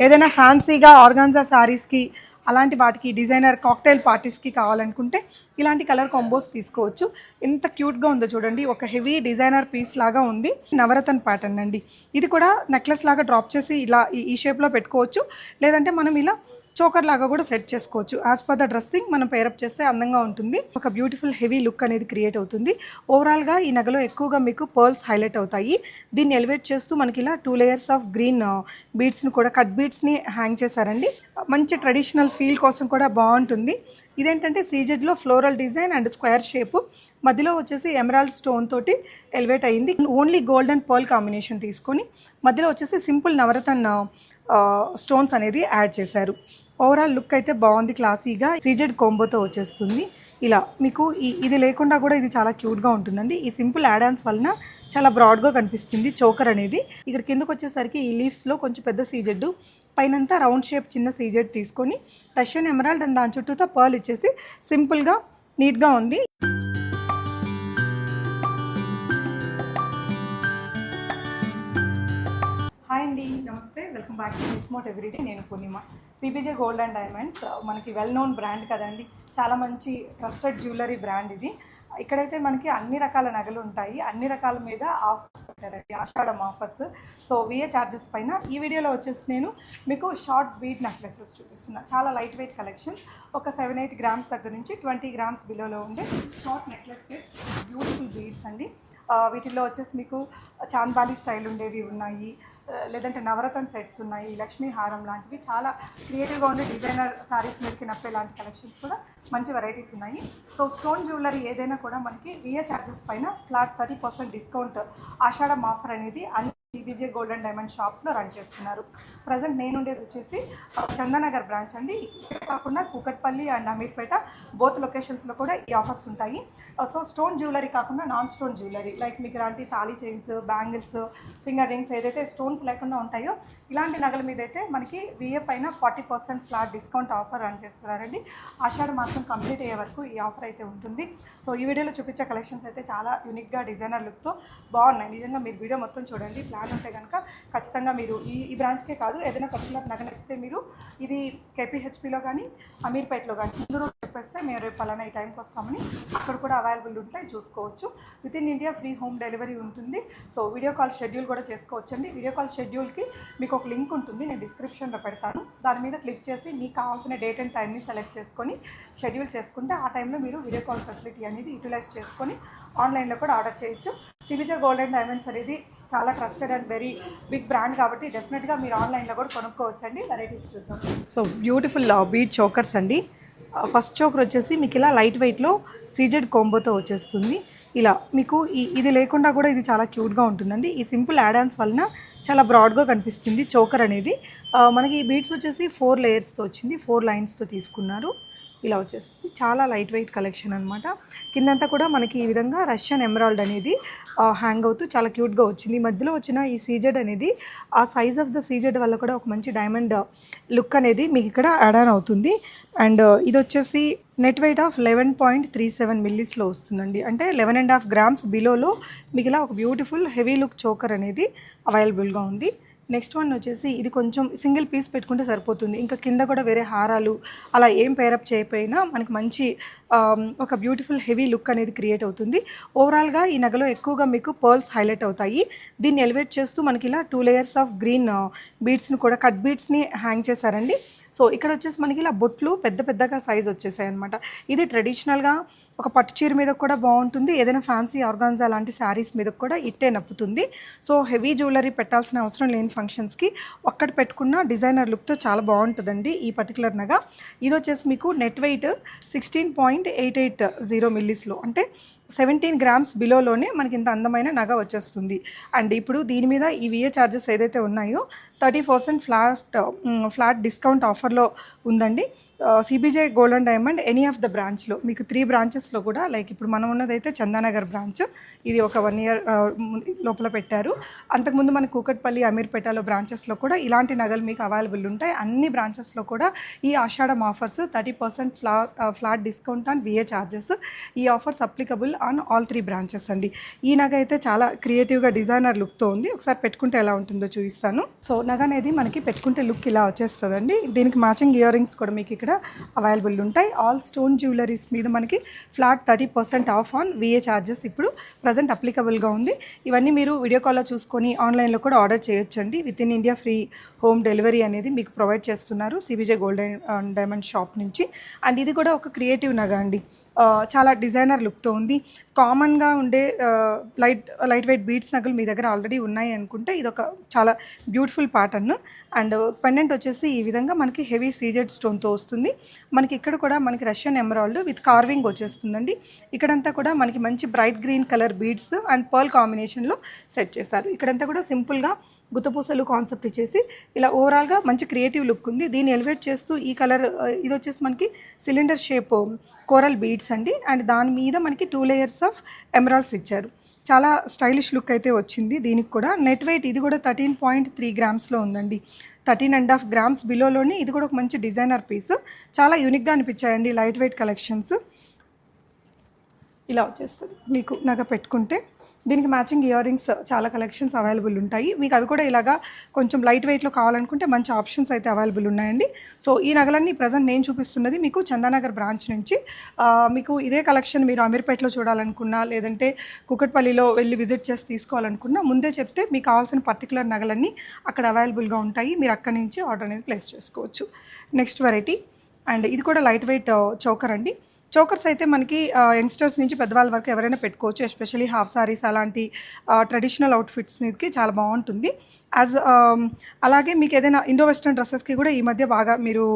ఏదైనా ఫ్యాన్సీగా ఆర్గాన్జా శారీస్కి అలాంటి వాటికి డిజైనర్ కాక్టైల్ పార్టీస్కి కావాలనుకుంటే ఇలాంటి కలర్ కాంబోస్ తీసుకోవచ్చు. ఎంత క్యూట్గా ఉందో చూడండి. ఒక హెవీ డిజైనర్ పీస్ లాగా ఉంది. నవరతన్ ప్యాటర్న్ అండి. ఇది కూడా నెక్లెస్ లాగా డ్రాప్ చేసి ఇలా ఈ- ఈ షేప్లో పెట్టుకోవచ్చు. లేదంటే మనం ఇలా చోకర్ లాగా కూడా సెట్ చేసుకోవచ్చు. యాజ్ పర్ ద డ్రెస్సింగ్ మనం పేరప్ చేస్తే అందంగా ఉంటుంది. ఒక బ్యూటిఫుల్ హెవీ లుక్ అనేది క్రియేట్ అవుతుంది. ఓవరాల్గా ఈ నగలో ఎక్కువగా మీకు పర్ల్స్ హైలైట్ అవుతాయి. దీన్ని ఎలివేట్ చేస్తూ మనకి ఇలా టూ లేయర్స్ ఆఫ్ గ్రీన్ బీడ్స్ని కూడా కట్ బీడ్స్ని హ్యాంగ్ చేశారండి. మంచి ట్రెడిషనల్ ఫీల్ కోసం కూడా బాగుంటుంది. ఇదేంటంటే సీజెడ్లో floral design and square shape మధ్యలో వచ్చేసి ఎమరాల్డ్ స్టోన్ తోటి ఎలివేట్ అయ్యింది only gold and pearl combination తీసుకొని మధ్యలో వచ్చేసి సింపుల్ నవరతన్ స్టోన్స్ అనేది యాడ్ చేశారు. ఓవరాల్ లుక్ అయితే బాగుంది క్లాసీగా సీజెడ్ కోంబోతో వచ్చేస్తుంది. ఇలా మీకు ఈ ఇది లేకుండా కూడా ఇది చాలా క్యూట్గా ఉంటుందండి. ఈ సింపుల్ యాడాన్స్ వలన చాలా బ్రాడ్గా కనిపిస్తుంది చోకర్ అనేది. ఇక్కడ కిందకు వచ్చేసరికి ఈ లీవ్స్లో కొంచెం పెద్ద సీజెడ్ పైనంతా రౌండ్ షేప్ చిన్న సీజెడ్ తీసుకొని రష్యన్ ఎమరాల్డ్ అండ్ దాని చుట్టూతో పర్ల్ ఇచ్చేసి సింపుల్గా నీట్గా ఉంది. వెల్కమ్ బ్యాక్ టు స్మోట్ ఎవ్రీడే. నేను Purnima. CBJ gold and diamonds మనకి వెల్ నోన్ బ్రాండ్ కదండి. చాలా మంచి ట్రస్టెడ్ జ్యువెలరీ బ్రాండ్ ఇది. ఇక్కడైతే మనకి అన్ని రకాల నగలు ఉంటాయి. అన్ని రకాల మీద ఆఫర్స్ పెట్టారండి Ashadham offers so VA charges పైన. ఈ వీడియోలో వచ్చేసి నేను మీకు షార్ట్ బీట్ నెక్లెసెస్ చూపిస్తున్నా. చాలా లైట్ వెయిట్ కలెక్షన్ ఒక సెవెన్ ఎయిట్ గ్రామ్స్ దగ్గర నుంచి ట్వంటీ గ్రామ్స్ బిలోలో ఉండే షార్ట్ నెక్లెస్ బ్యూటిఫుల్ బీడ్స్ అండి. వీటిల్లో వచ్చేసి మీకు చాందాలి స్టైల్ ఉండేవి ఉన్నాయి. లేదంటే నవరత్న సెట్స్ ఉన్నాయి లక్ష్మీ హారం లాంటివి. చాలా క్రియేటివ్గా ఉండే డిజైనర్ శారీస్ మీదకి నప్పే లాంటి కలెక్షన్స్ కూడా మంచి వెరైటీస్ ఉన్నాయి. సో స్టోన్ జ్యువెలరీ ఏదైనా కూడా మనకి విఏ ఛార్జెస్ పైన ఫ్లాట్ థర్టీ పర్సెంట్ డిస్కౌంట్ ఆషాఢం ఆఫర్ అనేది అన్ని సిబిజే గోల్డ్ అండ్ డైమండ్ షాప్స్లో రన్ చేస్తున్నారు. ప్రజెంట్ నేను ఉండేది వచ్చేసి చందానగర్ చందనగర్ బ్రాంచ్ అండి. ఇక్కడ కాకుండా కూకట్పల్లి అండ్ అమీర్పేట బోత్ లొకేషన్స్లో కూడా ఈ ఆఫర్స్ ఉంటాయి. సో స్టోన్ జ్యువెలరీ కాకుండా నాన్ స్టోన్ జ్యువెలరీ లైక్ మీకు ఇలాంటి thali chains bangles finger rings ఏదైతే స్టోన్స్ లేకుండా ఉంటాయో ఇలాంటి నగల మీద అయితే మనకి విఏ పైన forty percent flat discount offer run చేస్తున్నారండి. ఆషాఢ మాసం కంప్లీట్ అయ్యే వరకు ఈ ఆఫర్ అయితే ఉంటుంది. సో ఈ వీడియోలో చూపించే కలెక్షన్స్ అయితే చాలా యూనిక్గా డిజైనర్ లుక్తో బాగున్నాయి. నిజంగా మీరు వీడియో మొత్తం చూడండి. ప్లాన్ ఉంటే కనుక ఖచ్చితంగా మీరు ఈ ఈ బ్రాంచ్కే కాదు ఏదైనా పర్టికులర్ నగ నచ్చితే మీరు ఇది కేపీహెచ్పిలో కానీ అమీర్పేటలో కానీ ముందు రోజు చెప్పేస్తే మేము రేపు పలానా ఈ టైంకి వస్తామని అక్కడ కూడా అవైలబుల్ ఉంటాయి చూసుకోవచ్చు. Within India free home delivery ఉంటుంది. సో వీడియో కాల్ షెడ్యూల్ కూడా చేసుకోవచ్చండి. వీడియో కాల్ షెడ్యూల్కి మీకు ఒక లింక్ ఉంటుంది నేను డిస్క్రిప్షన్లో పెడతాను. దాని మీద క్లిక్ చేసి మీకు కావాల్సిన డేట్ అండ్ టైంని సెలెక్ట్ చేసుకొని షెడ్యూల్ చేసుకుంటే ఆ టైంలో మీరు వీడియో కాల్ ఫెసిలిటీ అనేది యూటిలైజ్ చేసుకొని ఆన్లైన్లో కూడా ఆర్డర్ చేయొచ్చు. సివిజర్ గోల్డ్ అండ్ డైమండ్స్ అనేది చాలా trusted and very big brand కాబట్టి డెఫినెట్గా మీరు ఆన్లైన్లో కూడా కొనుక్కోవచ్చు uh, అండి వెరైటీస్ చూద్దాం సో బ్యూటిఫుల్ బీట్ చోకర్స్ అండి. ఫస్ట్ చోకర్ వచ్చేసి మీకు ఇలా లైట్ వెయిట్లో సీజెడ్ కోంబోతో వచ్చేస్తుంది. ఇలా మీకు ఈ ఇది లేకుండా కూడా ఇది చాలా క్యూట్గా ఉంటుందండి. ఈ సింపుల్ యాడాన్స్ వలన చాలా బ్రాడ్గా కనిపిస్తుంది చోకర్ అనేది. మనకి ఈ వచ్చేసి ఫోర్ లేయర్స్తో వచ్చింది ఫోర్ లైన్స్తో తీసుకున్నారు. ఇలా వచ్చేస్తుంది. చాలా లైట్ వెయిట్ కలెక్షన్ అనమాట కిందంతా కూడా మనకి ఈ విధంగా రష్యన్ ఎమరాల్డ్ అనేది హ్యాంగ్ అవుతూ చాలా క్యూట్గా వచ్చింది. మధ్యలో వచ్చిన ఈ సీజెడ్ అనేది ఆ సైజ్ ఆఫ్ ద సీజెడ్ వల్ల కూడా ఒక మంచి డైమండ్ లుక్ అనేది మీకు ఇక్కడ యాడ్ ఆన్ అవుతుంది. అండ్ ఇది వచ్చేసి net weight of eleven point three seven మిల్లీస్లో వస్తుందండి. అంటే లెవెన్ అండ్ హాఫ్ గ్రామ్స్ బిలోలో మీకు ఇలా ఒక బ్యూటిఫుల్ హెవీ లుక్ చోకర్ అనేది అవైలబుల్గా ఉంది. నెక్స్ట్ వన్ వచ్చేసి ఇది కొంచెం సింగిల్ పీస్ పెట్టుకుంటే సరిపోతుంది. ఇంకా కింద కూడా వేరే హారాలు అలా ఏం పేరప్ చేయకపోయినా మనకి మంచి ఒక బ్యూటిఫుల్ హెవీ లుక్ అనేది క్రియేట్ అవుతుంది. ఓవరాల్గా ఈ నగలో ఎక్కువగా మీకు పర్ల్స్ హైలైట్ అవుతాయి. దీన్ని ఎలివేట్ చేస్తూ మనకి ఇలా టూ లేయర్స్ ఆఫ్ గ్రీన్ బీడ్స్ని కూడా కట్ బీడ్స్ని హ్యాంగ్ చేశారండి. సో ఇక్కడ వచ్చేసి మనకి ఇలా బొట్లు పెద్ద పెద్దగా సైజ్ వచ్చేసాయి అనమాట ఇది ట్రెడిషనల్గా ఒక పట్టు చీర మీద కూడా బాగుంటుంది. ఏదైనా ఫ్యాన్సీ ఆర్గాన్జా లాంటి శారీస్ మీద కూడా ఇట్టే నప్పుతుంది. సో హెవీ జ్యువెలరీ పెట్టాల్సిన అవసరం లేని ఫంక్షన్స్కి ఒక్కటి పెట్టుకున్న డిజైనర్ లుక్తో చాలా బాగుంటుందండి ఈ పర్టికులర్ నగ. ఇది వచ్చేసి మీకు net weight sixteen point eight eight zero మిల్లీస్లో అంటే సెవెంటీన్ గ్రామ్స్ బిలోలోనే మనకి ఇంత అందమైన నగ వచ్చేస్తుంది. అండ్ ఇప్పుడు దీని మీద ఈ విఏ ఛార్జెస్ ఏదైతే ఉన్నాయో thirty percent flat flat discount ఆఫర్లో ఉందండి. CBJ gold and diamond any of the బ్రాంచ్లో మీకు త్రీ బ్రాంచెస్లో కూడా లైక్ ఇప్పుడు మనం ఉన్నదైతే చందానగర్ బ్రాంచ్ ఇది ఒక వన్ ఇయర్ లోపల పెట్టారు. అంతకుముందు మన కూకట్పల్లి అమీర్పేటలో బ్రాంచెస్లో కూడా ఇలాంటి నగలు మీకు అవైలబుల్ ఉంటాయి. అన్ని బ్రాంచెస్లో కూడా ఈ Ashadham offers thirty percent flat flat discount and VA charges ఈ offers applicable on all three branches అండి. ఈ నగ అయితే చాలా క్రియేటివ్గా డిజైనర్ లుక్తో ఉంది. ఒకసారి పెట్టుకుంటే ఎలా ఉంటుందో చూపిస్తాను. సో నగ అనేది మనకి పెట్టుకుంటే లుక్ ఇలా వచ్చేస్తుందండి. దీనికి మ్యాచింగ్ ఇయర్ రింగ్స్ కూడా మీకు ఇక్కడ అవైలబుల్ ఉంటాయి. ఆల్ స్టోన్ జ్యువెలరీస్ మీద మనకి flat thirty percent off on VA charges ఇప్పుడు ప్రజెంట్ అప్లికబుల్గా ఉంది. ఇవన్నీ మీరు వీడియో కాల్లో చూసుకొని ఆన్లైన్లో కూడా ఆర్డర్ చేయొచ్చండి. Within India free home delivery అనేది మీకు ప్రొవైడ్ చేస్తున్నారు. CBJ gold and diamond shop నుంచి. అండ్ ఇది కూడా ఒక క్రియేటివ్ నగ అండి. చాలా డిజైనర్ లుక్తో ఉంది. కామన్గా ఉండే లైట్ లైట్ వెయిట్ బీడ్స్ నగలు మీ దగ్గర ఆల్రెడీ ఉన్నాయి అనుకుంటే ఇది ఒక చాలా బ్యూటిఫుల్ ప్యాటర్న్. అండ్ పెండెంట్ వచ్చేసి ఈ విధంగా మనకి హెవీ సీజెడ్ స్టోన్తో వస్తుంది. మనకి ఇక్కడ కూడా మనకి రష్యన్ ఎమరాల్డ్ విత్ కార్వింగ్ వచ్చేస్తుందండి. ఇక్కడంతా కూడా మనకి మంచి bright green colour beads and pearl కాంబినేషన్లో సెట్ చేశారు. ఇక్కడంతా కూడా సింపుల్గా గుత్తపూసలు కాన్సెప్ట్ ఇచ్చేసి ఇలా ఓవరాల్గా మంచి క్రియేటివ్ లుక్ ఉంది. దీన్ని ఎలివేట్ చేస్తూ ఈ కలర్ ఇది వచ్చేసి మనకి సిలిండర్ షేప్ కోరల్ బీడ్స్ అండి. అండ్ దాని మీద మనకి టూ లేయర్స్ ఆఫ్ ఎమరాల్డ్స్ ఇచ్చారు. చాలా స్టైలిష్ లుక్ అయితే వచ్చింది దీనికి కూడా. నెట్ వెయిట్ ఇది కూడా థర్టీన్ పాయింట్ త్రీ గ్రామ్స్లో ఉందండి. థర్టీన్ అండ్ హాఫ్ గ్రామ్స్ బిలోలోని ఇది కూడా ఒక మంచి డిజైనర్ పీస్ చాలా యూనిక్గా అనిపించాయండి లైట్ వెయిట్ కలెక్షన్స్ ఇలా వచ్చేస్తుంది. మీకు నగ పెట్టుకుంటే. దీనికి మ్యాచింగ్ ఇయర్ రింగ్స్ చాలా కలెక్షన్స్ అవైలబుల్ ఉంటాయి. మీకు అవి కూడా ఇలాగా కొంచెం లైట్ వెయిట్లో కావాలనుకుంటే మంచి ఆప్షన్స్ అయితే అవైలబుల్ ఉన్నాయండి. సో ఈ నగలన్నీ ప్రజెంట్ నేను చూపిస్తున్నది మీకు చందానగర్ బ్రాంచ్ నుంచి. మీకు ఇదే కలెక్షన్ మీరు అమీర్పేటలో చూడాలనుకున్నా లేదంటే కుకట్పల్లిలో వెళ్ళి విజిట్ చేసి తీసుకోవాలనుకున్నా ముందే చెప్తే మీకు కావాల్సిన పర్టికులర్ నగలన్నీ అక్కడ అవైలబుల్గా ఉంటాయి. మీరు అక్కడి నుంచి ఆర్డర్ అనేది ప్లేస్ చేసుకోవచ్చు. నెక్స్ట్ వెరైటీ అండ్ ఇది కూడా లైట్ వెయిట్ చౌకర్ అండి. చోకర్స్ అయితే మనకి యంగ్స్టర్స్ నుంచి పెద్దవాళ్ళ వరకు ఎవరైనా పెట్టుకోవచ్చు. ఎస్పెషల్లీ హాఫ్ సారీస్ అలాంటి ట్రెడిషనల్ అవుట్ఫిట్స్ మీదకి చాలా బాగుంటుంది. యాజ్ అలాగే మీకు ఏదైనా ఇండో వెస్ట్రన్ డ్రెస్సెస్కి కూడా ఈ మధ్య బాగా మీరు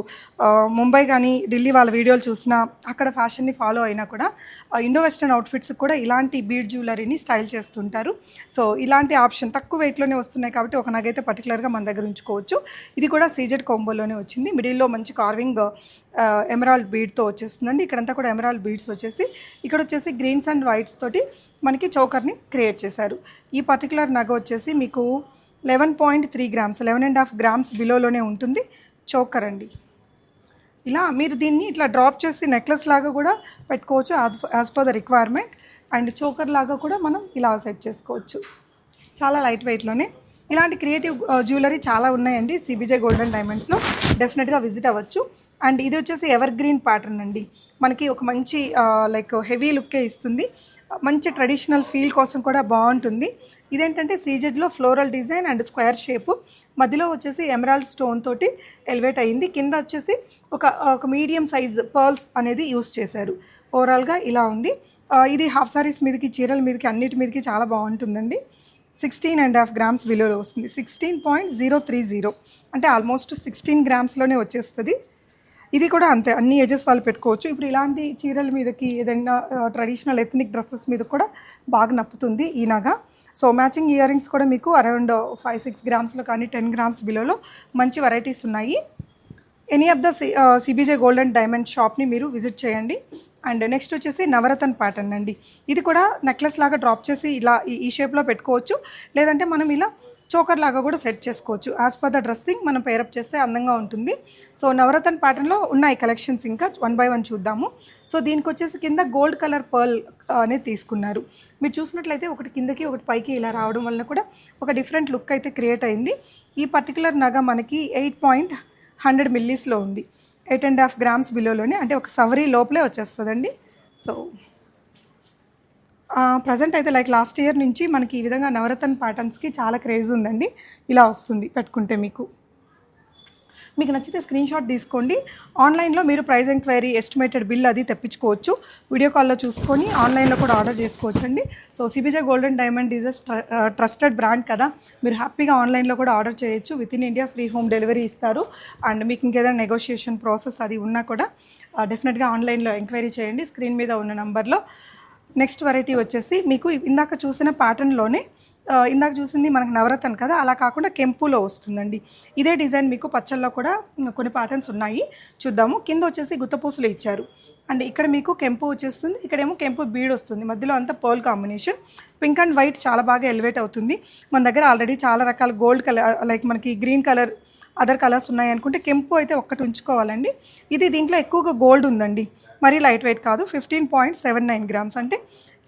ముంబై కానీ ఢిల్లీ వాళ్ళ వీడియోలు చూసినా అక్కడ ఫ్యాషన్ని ఫాలో అయినా కూడా ఇండో వెస్ట్రన్ అవుట్ఫిట్స్ కూడా ఇలాంటి బీడ్ జ్యువెలరీని స్టైల్ చేస్తుంటారు. సో ఇలాంటి ఆప్షన్ తక్కువ వెయిట్లోనే వస్తున్నాయి కాబట్టి ఒక నగైతే పర్టికులర్గా మన దగ్గర ఉంచుకోవచ్చు. ఇది కూడా సీజెడ్ కోంబోలోనే వచ్చింది. మిడిల్లో మంచి కార్వింగ్ ఎమరాల్డ్ బీడ్తో వచ్చేస్తుందండి. ఇక్కడంతా కూడా ఎమరాల్డ్ బీడ్స్ వచ్చేసి ఇక్కడ వచ్చేసి గ్రీన్స్ అండ్ వైట్స్ తోటి మనకి చౌకర్ని క్రియేట్ చేశారు. ఈ పర్టికులర్ నగ వచ్చేసి మీకు eleven point three grams eleven and half grams బిలోలోనే ఉంటుంది. చోకర్ అండి. ఇలా మీరు దీన్ని ఇట్లా డ్రాప్ చేసి నెక్లెస్ లాగా కూడా పెట్టుకోవచ్చు as per the requirement and choker లాగా కూడా మనం ఇలా సెట్ చేసుకోవచ్చు. చాలా లైట్ వెయిట్లోనే ఇలాంటి క్రియేటివ్ జ్యువెలరీ uh, చాలా ఉన్నాయండి. సిబిజే గోల్డెన్ డైమండ్స్లో డెఫినెట్గా విజిట్ అవ్వచ్చు. అండ్ ఇది వచ్చేసి ఎవర్ గ్రీన్ ప్యాటర్న్ అండి. మనకి ఒక మంచి లైక్ హెవీ లుక్కే ఇస్తుంది. మంచి ట్రెడిషనల్ ఫీల్ కోసం కూడా బాగుంటుంది. ఇదేంటంటే సీజెడ్లో floral design and square shape మధ్యలో వచ్చేసి ఎమరాల్డ్ స్టోన్ తోటి ఎలివేట్ అయ్యింది కింద వచ్చేసి ఒక ఒక మీడియం సైజ్ పర్ల్స్ అనేది యూస్ చేశారు. ఓవరాల్గా ఇలా ఉంది. ఇది హాఫ్ సారీస్ మీదకి చీరల మీదకి అన్నిటి మీదకి చాలా బాగుంటుందండి. సిక్స్టీన్ అండ్ హాఫ్ గ్రామ్స్ బిలోలో వస్తుంది. Sixteen point zero three zero అంటే ఆల్మోస్ట్ సిక్స్టీన్ గ్రామ్స్లోనే వచ్చేస్తుంది. ఇది కూడా అంతే అన్ని ఏజెస్ వాళ్ళు పెట్టుకోవచ్చు. ఇప్పుడు ఇలాంటి చీరల మీదకి ఏదైనా ట్రెడిషనల్ ఎథనిక్ డ్రెస్సెస్ మీద కూడా బాగా నప్పుతుంది ఈ నగ. సో మ్యాచింగ్ ఇయర్ రింగ్స్ కూడా మీకు అరౌండ్ ఫైవ్ సిక్స్ గ్రామ్స్లో కానీ టెన్ గ్రామ్స్ బిలోలో మంచి వెరైటీస్ ఉన్నాయి. Any of the CBJ gold and diamond షాప్ని మీరు విజిట్ చేయండి. అండ్ నెక్స్ట్ వచ్చేసి నవరతన్ ప్యాటర్న్ అండి. ఇది కూడా నెక్లెస్ లాగా డ్రాప్ చేసి ఇలా ఈ- ఈ షేప్లో పెట్టుకోవచ్చు. లేదంటే మనం ఇలా చోకర్ లాగా కూడా సెట్ చేసుకోవచ్చు. యాజ్ పర్ ద డ్రెస్సింగ్ మనం పేరప్ చేస్తే అందంగా ఉంటుంది. సో నవరతన్ ప్యాటర్న్లో ఉన్నాయి కలెక్షన్స్ ఇంకా. వన్ బై వన్ చూద్దాము. సో దీనికి వచ్చేసి కింద గోల్డ్ కలర్ పర్ల్ అనేది తీసుకున్నారు. మీరు చూసినట్లయితే ఒకటి కిందకి ఒకటి పైకి ఇలా రావడం వల్ల కూడా ఒక డిఫరెంట్ లుక్ అయితే క్రియేట్ అయింది. ఈ పర్టికులర్ నగ మనకి ఎయిట్ పాయింట్ హండ్రెడ్ మిల్లీస్లో ఉంది. ఎయిట్ అండ్ హాఫ్ గ్రామ్స్ బిలోలోనే అంటే ఒక సవరీ లోపలే వచ్చేస్తుందండి. సో ప్రజెంట్ అయితే లైక్ లాస్ట్ ఇయర్ నుంచి మనకి ఈ విధంగా నవరత్న ప్యాటర్న్స్కి చాలా క్రేజ్ ఉందండి. ఇలా వస్తుంది పెట్టుకుంటే మీకు. మీకు నచ్చితే స్క్రీన్ షాట్ తీసుకోండి. ఆన్లైన్లో మీరు ప్రైస్ ఎంక్వైరీ ఎస్టిమేటెడ్ బిల్ అది తెప్పించుకోవచ్చు. వీడియో కాల్లో చూసుకొని ఆన్లైన్లో కూడా ఆర్డర్ చేసుకోవచ్చండి. So CBJ gold and diamond is a trusted brand కదా. మీరు హ్యాపీగా ఆన్లైన్లో కూడా ఆర్డర్ చేయొచ్చు. Within India free home delivery ఇస్తారు. అండ్ మీకు ఇంకేదైనా నెగోషియేషన్ ప్రాసెస్ అది ఉన్నా కూడా డెఫినెట్గా ఆన్లైన్లో ఎంక్వైరీ చేయండి. స్క్రీన్ మీద ఉన్న నెంబర్లో నెక్స్ట్ వెరైటీ వచ్చేసి మీకు ఇందాక చూసిన ప్యాటర్న్లోనే ఇందాక చూసింది మనకు నవరత్న కదా అలా కాకుండా కెంపులో వస్తుందండి. ఇదే డిజైన్ మీకు పచ్చల్లో కూడా కొన్ని ప్యాటర్న్స్ ఉన్నాయి. చూద్దాము. కింద వచ్చేసి గుత్తపూసులు ఇచ్చారు. అండ్ ఇక్కడ మీకు కెంపు వచ్చేస్తుంది ఇక్కడేమో కెంపు బీడ్ వస్తుంది. మధ్యలో అంతా pearl combination. Pink and white చాలా బాగా ఎలివేట్ అవుతుంది. మన దగ్గర ఆల్రెడీ చాలా రకాల గోల్డ్ కలర్ లైక్ మనకి గ్రీన్ కలర్ అదర్ కలర్స్ ఉన్నాయి అనుకుంటే కెంపు అయితే ఒక్కటి ఉంచుకోవాలండి. ఇది దీంట్లో ఎక్కువగా గోల్డ్ ఉందండి. మరీ లైట్ వెయిట్ కాదు fifteen point seven nine grams అంటే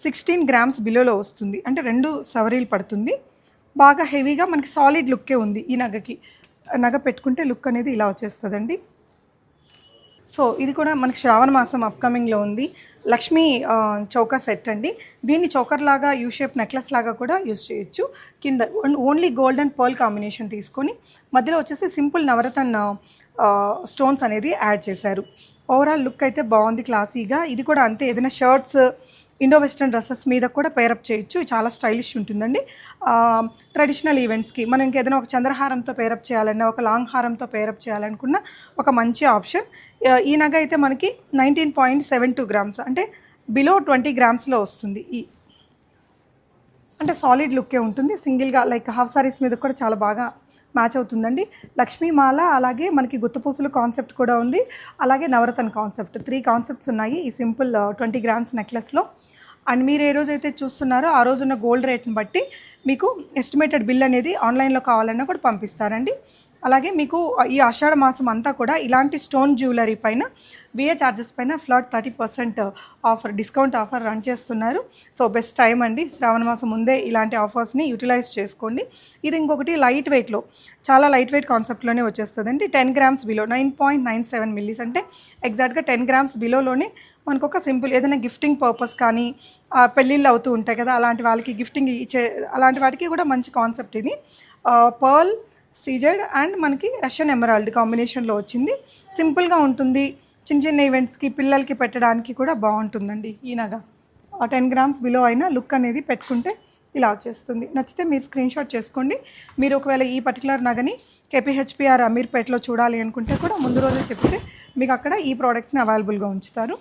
సిక్స్టీన్ గ్రామ్స్ బిలోలో వస్తుంది. అంటే రెండు సవరీలు పడుతుంది. బాగా హెవీగా మనకి సాలిడ్ లుక్కే ఉంది ఈ నగకి. నగ పెట్టుకుంటే లుక్ అనేది ఇలా వచ్చేస్తుందండి. సో ఇది కూడా మనకి శ్రావణ మాసం అప్కమింగ్లో ఉంది. లక్ష్మీ ఆ, చౌకా సెట్ అండి. దీన్ని చౌకర్ లాగా యూ షేప్ నెక్లెస్ లాగా కూడా యూస్ చేయొచ్చు. కింద only gold and pearl combination తీసుకొని మధ్యలో వచ్చేసి సింపుల్ నవరతన్ స్టోన్స్ అనేది యాడ్ చేశారు. ఓవరాల్ లుక్ అయితే బాగుంది క్లాసీగా ఇది కూడా అంతే. ఏదైనా షర్ట్స్ ఇండో వెస్ట్రన్ డ్రెస్సెస్ మీద కూడా పేరప్ చేయొచ్చు. చాలా స్టైలిష్ ఉంటుందండి. ట్రెడిషనల్ ఈవెంట్స్కి మనం ఇంకేదైనా ఒక చంద్రహారంతో పేరప్ చేయాలన్నా ఒక లాంగ్ హారంతో పేరప్ చేయాలనుకున్న ఒక మంచి ఆప్షన్ ఈ నగ అయితే మనకి nineteen point seven two grams అంటే బిలో ట్వంటీ గ్రామ్స్లో వస్తుంది ఈ అంటే సాలిడ్ లుక్కే ఉంటుంది. సింగిల్గా లైక్ హాఫ్ సారీస్ మీద కూడా చాలా బాగా మ్యాచ్ అవుతుందండి. లక్ష్మీమాల అలాగే మనకి గుత్తపూసలు కాన్సెప్ట్ కూడా ఉంది. అలాగే నవరతన్ కాన్సెప్ట్ త్రీ కాన్సెప్ట్స్ ఉన్నాయి ఈ సింపుల్ ట్వంటీ గ్రామ్స్ నెక్లెస్లో అండ్ మీరు ఏ రోజైతే చూస్తున్నారో ఆ రోజున్న గోల్డ్ రేట్ని బట్టి మీకు ఎస్టిమేటెడ్ బిల్ అనేది ఆన్లైన్లో కావాలన్నా కూడా పంపిస్తారండి. అలాగే మీకు ఈ ఆషాఢ మాసం అంతా కూడా ఇలాంటి స్టోన్ జ్యువెలరీ పైన విఏ ఛార్జెస్ పైన flat thirty percent offer discount offer run చేస్తున్నారు. సో బెస్ట్ టైం అండి. శ్రావణ మాసం ముందే ఇలాంటి ఆఫర్స్ని యూటిలైజ్ చేసుకోండి. ఇది ఇంకొకటి లైట్ వెయిట్లో. చాలా లైట్ వెయిట్ కాన్సెప్ట్లోనే వచ్చేస్తుందండి. Ten grams below nine point nine seven millis. అంటే ఎగ్జాక్ట్గా టెన్ గ్రామ్స్ బిలోలోనే మనకు ఒక సింపుల్ ఏదైనా గిఫ్టింగ్ పర్పస్ కానీ పెళ్ళిళ్ళు అవుతూ ఉంటాయి కదా అలాంటి వాళ్ళకి గిఫ్టింగ్ ఇచ్చే అలాంటి వాటికి కూడా మంచి కాన్సెప్ట్ ఇది. పర్ల్ సీజెడ్ అండ్ మనకి రష్యన్ ఎమరాల్డ్ కాంబినేషన్లో వచ్చింది. సింపుల్గా ఉంటుంది. చిన్న చిన్న ఈవెంట్స్కి పిల్లలకి పెట్టడానికి కూడా బాగుంటుందండి ఈ నగ. టెన్ గ్రామ్స్ బిలో అయినా లుక్ అనేది పెట్టుకుంటే ఇలా వచ్చేస్తుంది. నచ్చితే మీరు స్క్రీన్ షాట్ చేసుకోండి. మీరు ఒకవేళ ఈ పర్టికులర్ నగని కేపీహెచ్పిఆర్ అమీర్పేటలో చూడాలి అనుకుంటే కూడా ముందు రోజే చెప్తే మీకు అక్కడ ఈ ప్రోడక్ట్స్ని అవైలబుల్గా ఉంచుతారు.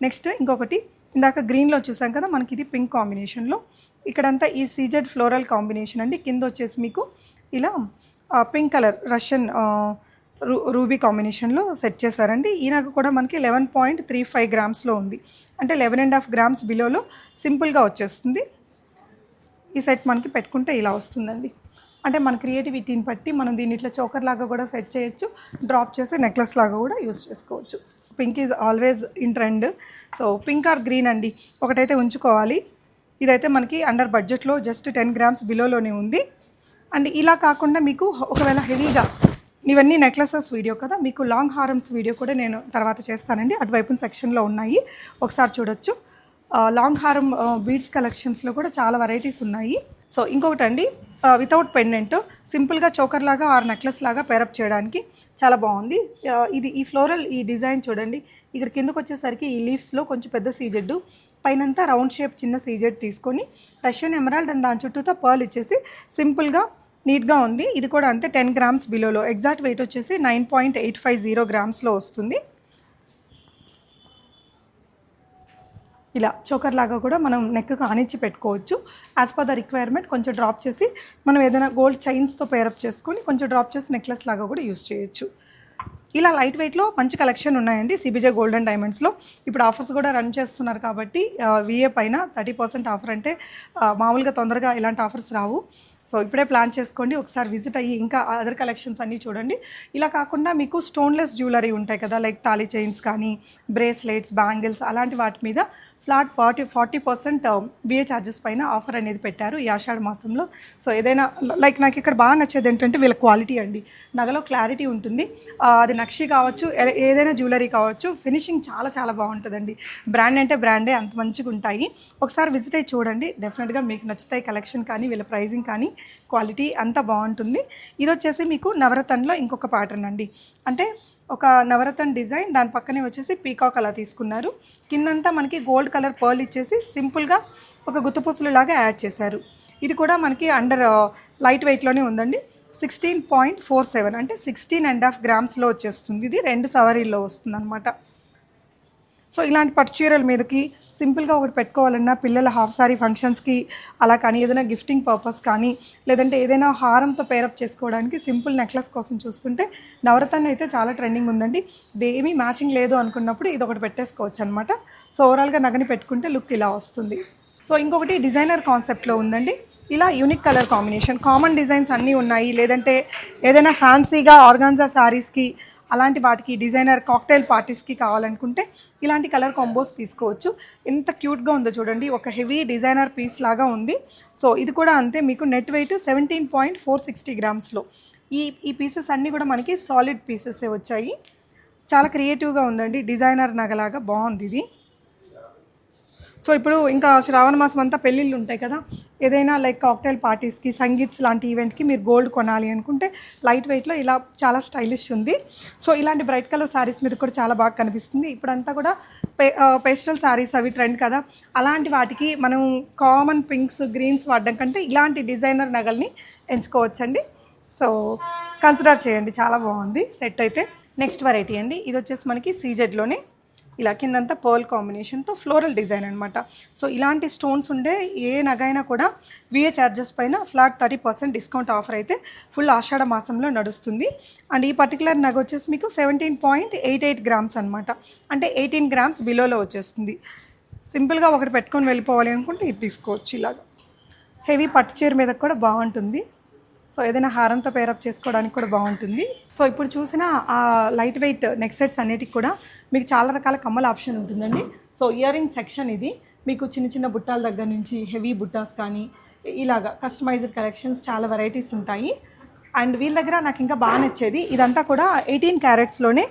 నెక్స్ట్ ఇంకొకటి ఇందాక గ్రీన్లో చూసాం కదా మనకి ఇది పింక్ కాంబినేషన్లో. ఇక్కడంతా ఈ సీజెడ్ ఫ్లోరల్ కాంబినేషన్ అండి. కింద వచ్చేసి మీకు ఇలా పింక్ కలర్ రష్యన్ రూ రూబీ కాంబినేషన్లో సెట్ చేశారండి. ఈ నాకు కూడా మనకి లెవెన్ పాయింట్ త్రీ ఫైవ్ గ్రామ్స్లో ఉంది. అంటే లెవెన్ అండ్ హాఫ్ గ్రామ్స్ బిలోలో సింపుల్గా వచ్చేస్తుంది. ఈ సెట్ మనకి పెట్టుకుంటే ఇలా వస్తుందండి. అంటే మన క్రియేటివిటీని బట్టి మనం దీన్ని ఇట్లా చోకర్ లాగా కూడా సెట్ చేయొచ్చు. డ్రాప్ చేసి నెక్లెస్ లాగా కూడా యూస్ చేసుకోవచ్చు. Pink is always in trend so pink or green అండి. ఒకటైతే ఉంచుకోవాలి. ఇదైతే మనకి అండర్ బడ్జెట్లో జస్ట్ టెన్ గ్రామ్స్ బిలోలోనే ఉంది. అండ్ ఇలా కాకుండా మీకు ఒకవేళ హెవీగా ఇవన్నీ నెక్లెసెస్ వీడియో కదా మీకు లాంగ్ హారమ్స్ వీడియో కూడా నేను తర్వాత చేస్తానండి. అటువైపు సెక్షన్లో ఉన్నాయి. ఒకసారి చూడొచ్చు. లాంగ్ హారం బీడ్స్ కలెక్షన్స్లో కూడా చాలా వెరైటీస్ ఉన్నాయి. సో ఇంకొకటి అండి వితౌట్ పెండెంట్ సింపుల్గా చోకర్ లాగా ఆర్ నెక్లెస్ లాగా పేరప్ చేయడానికి చాలా బాగుంది. ఇది ఈ ఫ్లోరల్ ఈ డిజైన్ చూడండి. ఇక్కడ కిందకు వచ్చేసరికి ఈ లీవ్స్లో కొంచెం పెద్ద సీజెడ్ పైనంతా రౌండ్ షేప్ చిన్న సీజెడ్ తీసుకొని రష్యన్ ఎమరాల్డ్ అండ్ దాని చుట్టూతో పర్ల్ ఇచ్చేసి సింపుల్గా నీట్గా ఉంది. ఇది కూడా అంతే టెన్ గ్రామ్స్ బిలోలో. ఎగ్జాక్ట్ వెయిట్ వచ్చేసి nine point eight five zero గ్రామ్స్లో వస్తుంది. ఇలా చోకర్ లాగా కూడా మనం నెక్కు కానిచ్చి పెట్టుకోవచ్చు. యాజ్ పర్ ద రిక్వైర్మెంట్ కొంచెం డ్రాప్ చేసి మనం ఏదైనా గోల్డ్ చైన్స్తో పేరప్ చేసుకొని కొంచెం డ్రాప్ చేసి నెక్లెస్ లాగా కూడా యూస్ చేయొచ్చు. ఇలా లైట్ వెయిట్లో మంచి కలెక్షన్ ఉన్నాయండి సిబిజే గోల్డ్ అండ్ డైమండ్స్లో ఇప్పుడు ఆఫర్స్ కూడా రన్ చేస్తున్నారు కాబట్టి విఏ పైన థర్టీ పర్సెంట్ ఆఫర్ అంటే మామూలుగా తొందరగా ఇలాంటి ఆఫర్స్ రావు. సో ఇప్పుడే ప్లాన్ చేసుకోండి. ఒకసారి విజిట్ అయ్యి ఇంకా అదర్ కలెక్షన్స్ అన్నీ చూడండి. ఇలా కాకుండా మీకు స్టోన్లెస్ జ్యువెలరీ ఉంటాయి కదా లైక్ తాళీ చైన్స్ కానీ బ్రేస్లెట్స్ బ్యాంగిల్స్ అలాంటి వాటి మీద flat forty forty percent VA charges పైన ఆఫర్ అనేది పెట్టారు ఈ ఆషాఢ మాసంలో. సో ఏదైనా లైక్ నాకు ఇక్కడ బాగా నచ్చేది ఏంటంటే వీళ్ళ క్వాలిటీ అండి. నగలో క్లారిటీ ఉంటుంది. అది నక్షి కావచ్చు ఏ- ఏదైనా జ్యువెలరీ కావచ్చు ఫినిషింగ్ చాలా చాలా బాగుంటుందండి. బ్రాండ్ అంటే బ్రాండే అంత మంచిగా ఉంటాయి. ఒకసారి విజిట్ అయ్యి చూడండి. డెఫినెట్గా మీకు నచ్చుతాయి కలెక్షన్ కానీ వీళ్ళ ప్రైజింగ్ కానీ క్వాలిటీ అంతా బాగుంటుంది. ఇది వచ్చేసి మీకు నవరత్నంలో ఇంకొక ప్యాటర్న్ అండి. అంటే ఒక నవరత్న డిజైన్ దాని పక్కనే వచ్చేసి పీకాక్ అలా తీసుకున్నారు. కిందంతా మనకి గోల్డ్ కలర్ పర్ల్ ఇచ్చేసి సింపుల్గా ఒక గుత్తపూసలు లాగా యాడ్ చేశారు. ఇది కూడా మనకి అండర్ లైట్ వెయిట్లోనే ఉందండి. సిక్స్టీన్ పాయింట్ ఫోర్ సెవెన్ అంటే సిక్స్టీన్ అండ్ హాఫ్ గ్రామ్స్లో వచ్చేస్తుంది. ఇది రెండు సవరీల్లో వస్తుంది అనమాట సో ఇలాంటి పట్టు చీరల మీదకి సింపుల్గా ఒకటి పెట్టుకోవాలన్నా పిల్లల హాఫ్ సారీ ఫంక్షన్స్కి అలా కానీ ఏదైనా గిఫ్టింగ్ పర్పస్ కానీ లేదంటే ఏదైనా హారంతో పేరప్ చేసుకోవడానికి సింపుల్ నెక్లెస్ కోసం చూస్తుంటే నవరత్న అయితే చాలా ట్రెండింగ్ ఉందండి. దేమీ మ్యాచింగ్ లేదు అనుకున్నప్పుడు ఇది ఒకటి పెట్టేసుకోవచ్చు అనమాట సో ఓవరాల్గా నగని పెట్టుకుంటే లుక్ ఇలా వస్తుంది. సో ఇంకొకటి డిజైనర్ కాన్సెప్ట్లో ఉందండి. ఇలా unique colour combination common designs అన్నీ ఉన్నాయి. లేదంటే ఏదైనా ఫ్యాన్సీగా ఆర్గాన్జా శారీస్కి అలాంటి వాటికి డిజైనర్ కాక్టైల్ పార్టీస్కి కావాలనుకుంటే ఇలాంటి కలర్ కాంబోస్ తీసుకోవచ్చు. ఎంత క్యూట్గా ఉందో చూడండి. ఒక హెవీ డిజైనర్ పీస్ లాగా ఉంది. సో ఇది కూడా అంతే. మీకు net weight seventeen point four sixty గ్రామ్స్లో. ఈ ఈ పీసెస్ అన్నీ కూడా మనకి సాలిడ్ పీసెసే వచ్చాయి. చాలా క్రియేటివ్గా ఉందండి. డిజైనర్ నగలాగా బాగుంది ఇది. సో ఇప్పుడు ఇంకా శ్రావణ మాసం అంతా పెళ్ళిళ్ళు ఉంటాయి కదా. ఏదైనా లైక్ కాక్టైల్ పార్టీస్కి సంగీత్స్ లాంటి ఈవెంట్కి మీరు గోల్డ్ కొనాలి అనుకుంటే లైట్ వెయిట్లో ఇలా చాలా స్టైలిష్ ఉంది. సో ఇలాంటి బ్రైట్ కలర్ శారీస్ మీద కూడా చాలా బాగా కనిపిస్తుంది. ఇప్పుడంతా కూడా పే పేస్టల్ శారీస్ అవి ట్రెండ్ కదా. అలాంటి వాటికి మనం కామన్ పింక్స్ గ్రీన్స్ వాడడం కంటే ఇలాంటి డిజైనర్ నగల్ని ఎంచుకోవచ్చండి. సో కన్సిడర్ చేయండి. చాలా బాగుంది. సెట్ అయితే నెక్స్ట్ వెరైటీ అండి. ఇది వచ్చేసి మనకి సీజెడ్లోనే ఇలా కిందంతా పర్ల్ కాంబినేషన్తో ఫ్లోరల్ డిజైన్ అనమాట సో ఇలాంటి స్టోన్స్ ఉండే ఏ నగైనా కూడా విఏ ఛార్జెస్ పైన flat thirty percent discount offer అయితే ఫుల్ ఆషాఢ మాసంలో నడుస్తుంది. అండ్ ఈ పర్టికులర్ నగ వచ్చేసి మీకు seventeen point eight eight grams అనమాట అంటే ఎయిటీన్ గ్రామ్స్ బిలోలో వచ్చేస్తుంది. సింపుల్గా ఒకటి పెట్టుకొని వెళ్ళిపోవాలి అనుకుంటే ఇది తీసుకోవచ్చు ఇలాగా. హెవీ పట్టు చీర మీద కూడా బాగుంటుంది. సో ఏదైనా హారంతో పేరప్ చేసుకోవడానికి కూడా బాగుంటుంది. సో ఇప్పుడు చూసిన ఆ లైట్ వెయిట్ నెక్ సెట్స్ అన్నిటికి కూడా మీకు చాలా రకాల కమ్మల ఆప్షన్ ఉంటుందండి. సో ఇయర్ రింగ్ సెక్షన్ ఇది. మీకు చిన్న చిన్న బుట్టాల దగ్గర నుంచి హెవీ బుట్టాస్ కానీ ఇలాగా కస్టమైజ్డ్ కలెక్షన్స్ చాలా వెరైటీస్ ఉంటాయి. అండ్ వీళ్ళ దగ్గర నాకు ఇంకా బాగా నచ్చేది ఇదంతా కూడా ఎయిటీన్ క్యారెట్స్లోనే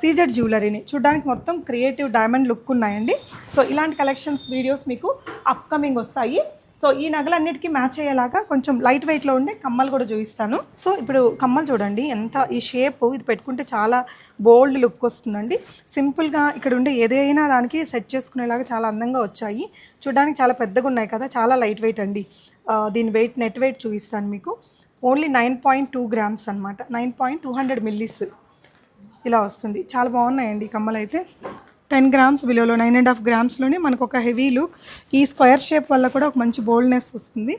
సీజెడ్ జ్యువెలరీని చూడడానికి మొత్తం క్రియేటివ్ డైమండ్ లుక్ ఉన్నాయండి. సో ఇలాంటి కలెక్షన్స్ వీడియోస్ మీకు అప్కమింగ్ వస్తాయి. సో ఈ నగలన్నిటికీ మ్యాచ్ అయ్యేలాగా కొంచెం లైట్ వెయిట్లో ఉండే కమ్మలు కూడా చూపిస్తాను. సో ఇప్పుడు కమ్మలు చూడండి ఎంత ఈ షేప్ ఇది పెట్టుకుంటే చాలా బోల్డ్ లుక్ వస్తుందండి. సింపుల్గా ఇక్కడ ఉండే ఏదైనా దానికి సెట్ చేసుకునేలాగా చాలా అందంగా వచ్చాయి. చూడడానికి చాలా పెద్దగా ఉన్నాయి కదా చాలా లైట్ వెయిట్ అండి. దీని వెయిట్ నెట్ వెయిట్ చూపిస్తాను మీకు. Only nine point two grams అనమాట nine point two hundred millis ఇలా వస్తుంది. చాలా బాగున్నాయండి కమ్మలు అయితే టెన్ గ్రామ్స్ బిలోలో నైన్ అండ్ హాఫ్ గ్రామ్స్లోనే మనకు ఒక హెవీ లుక్ ఈ స్క్వేర్ షేప్ వల్ల కూడా ఒక మంచి బోల్డ్నెస్ వస్తుంది.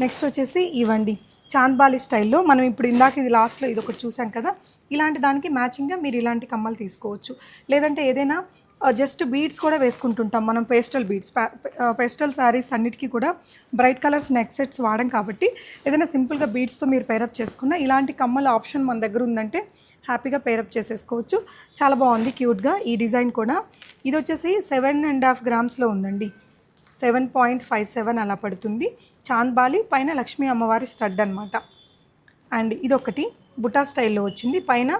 నెక్స్ట్ వచ్చేసి ఇవ్వండి చాంద్బాలి స్టైల్లో మనం ఇప్పుడు ఇందాక ఇది లాస్ట్లో ఇది ఒకటి చూసాం కదా? ఇలాంటి దానికి మ్యాచింగ్గా మీరు ఇలాంటి కమ్మలు తీసుకోవచ్చు. లేదంటే ఏదైనా జస్ట్ బీడ్స్ కూడా వేసుకుంటుంటాం. మనం పేస్టల్ బీడ్స్ పేస్టల్ శారీస్ అన్నిటికీ కూడా బ్రైట్ కలర్స్ నెక్ సెట్స్ వాడడం కాబట్టి ఏదైనా సింపుల్గా బీడ్స్తో మీరు పేరప్ చేసుకున్న ఇలాంటి కమ్మల ఆప్షన్ మన దగ్గర ఉందంటే హ్యాపీగా పేరప్ చేసేసుకోవచ్చు. చాలా బాగుంది క్యూట్గా ఈ డిజైన్ కూడా. ఇది వచ్చేసి సెవెన్ అండ్ హాఫ్ గ్రామ్స్లో ఉందండి. సెవెన్ పాయింట్ ఫైవ్ సెవెన్ అలా పడుతుంది. చాంద్బాలి పైన లక్ష్మీ అమ్మవారి స్టడ్ అనమాట అండ్ ఇదొకటి. బుట్టా స్టైల్లో వచ్చింది. పైన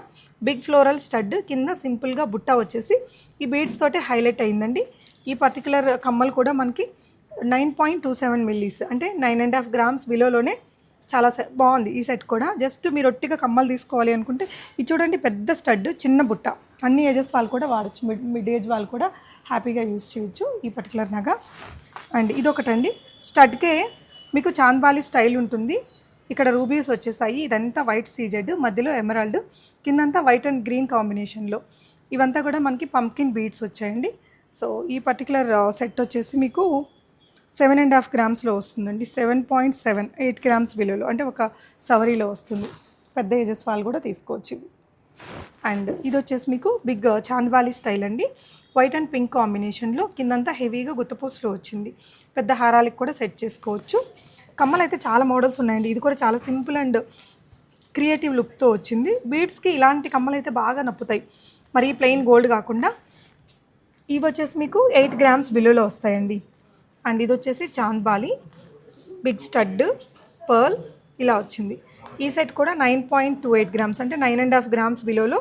బిగ్ ఫ్లోరల్ స్టడ్ కింద సింపుల్గా బుట్ట వచ్చేసి ఈ బీడ్స్ తోటే హైలైట్ అయిందండి. ఈ పర్టికులర్ కమ్మలు కూడా మనకి nine point two seven millis అంటే నైన్ అండ్ హాఫ్ గ్రామ్స్ బిలోలోనే చాలా బాగుంది ఈ సెట్ కూడా. జస్ట్ మీరు ఒట్టిగా కమ్మలు తీసుకోవాలి అనుకుంటే ఇది చూడండి పెద్ద స్టడ్ చిన్న బుట్ట. అన్ని ఏజెస్ వాళ్ళు కూడా వాడచ్చు మిడ్ మిడ్ ఏజ్ వాళ్ళు కూడా హ్యాపీగా యూజ్ చేయొచ్చు ఈ పర్టికులర్ నగ. అండ్ ఇదొకటండి. స్టడ్కే మీకు చాంద్బాలి స్టైల్ ఉంటుంది. ఇక్కడ రూబీస్ వచ్చేసాయి. ఇదంతా వైట్ సీజెడ్ మధ్యలో ఎమరాల్డ్ కిందంతా వైట్ అండ్ గ్రీన్ కాంబినేషన్లో. ఇవంతా కూడా మనకి పంకిన్ బీడ్స్ వచ్చాయండి. సో ఈ పర్టికులర్ సెట్ వచ్చేసి మీకు సెవెన్ అండ్ హాఫ్ గ్రామ్స్లో వస్తుందండి. Seven point seven eight grams విలువలో అంటే ఒక సవరీలో వస్తుంది. పెద్ద ఏజెస్ వాళ్ళు కూడా తీసుకోవచ్చు అండ్ ఇది వచ్చేసి మీకు బిగ్ చాంద్వాలి స్టైల్ అండి. వైట్ అండ్ పింక్ కాంబినేషన్లో కిందంతా హెవీగా గుత్తపూసలో వచ్చింది. పెద్ద హారాలకు కూడా సెట్ చేసుకోవచ్చు. కమ్మలు అయితే చాలా మోడల్స్ ఉన్నాయండి. ఇది కూడా చాలా సింపుల్ అండ్ క్రియేటివ్ లుక్తో వచ్చింది. బీడ్స్కి ఇలాంటి కమ్మలు అయితే బాగా నప్పుతాయి. మరి ప్లెయిన్ గోల్డ్ కాకుండా ఇవి వచ్చేసి మీకు ఎయిట్ గ్రామ్స్ బిలోలో వస్తాయండి. అండ్ ఇది వచ్చేసి చాంద్బాలి బిగ్ స్టడ్ పర్ల్ ఇలా వచ్చింది. ఈ సెట్ కూడా nine point two eight grams అంటే నైన్ అండ్ హాఫ్ గ్రామ్స్ బిలోలో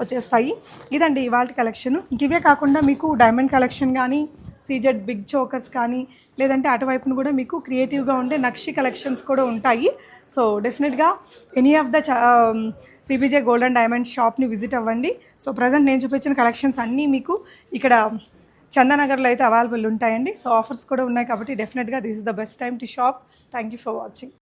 వచ్చేస్తాయి. ఇదండి ఇవాళ కలెక్షన్. ఇవే కాకుండా మీకు డైమండ్ కలెక్షన్ కానీ సీజెడ్ బిగ్ చోకర్స్ కానీ లేదంటే అటువైపున కూడా మీకు క్రియేటివ్గా ఉండే నక్షి కలెక్షన్స్ కూడా ఉంటాయి. సో డెఫినెట్గా any of the CBJ gold and diamond షాప్ని విజిట్ అవ్వండి. సో ప్రజెంట్ నేను చూపించిన కలెక్షన్స్ అన్నీ మీకు ఇక్కడ చందనగర్లో అయితే అవైలబుల్ ఉంటాయండి. సో ఆఫర్స్ కూడా ఉన్నాయి కాబట్టి డెఫినెట్గా this is the best time to shop thank you for watching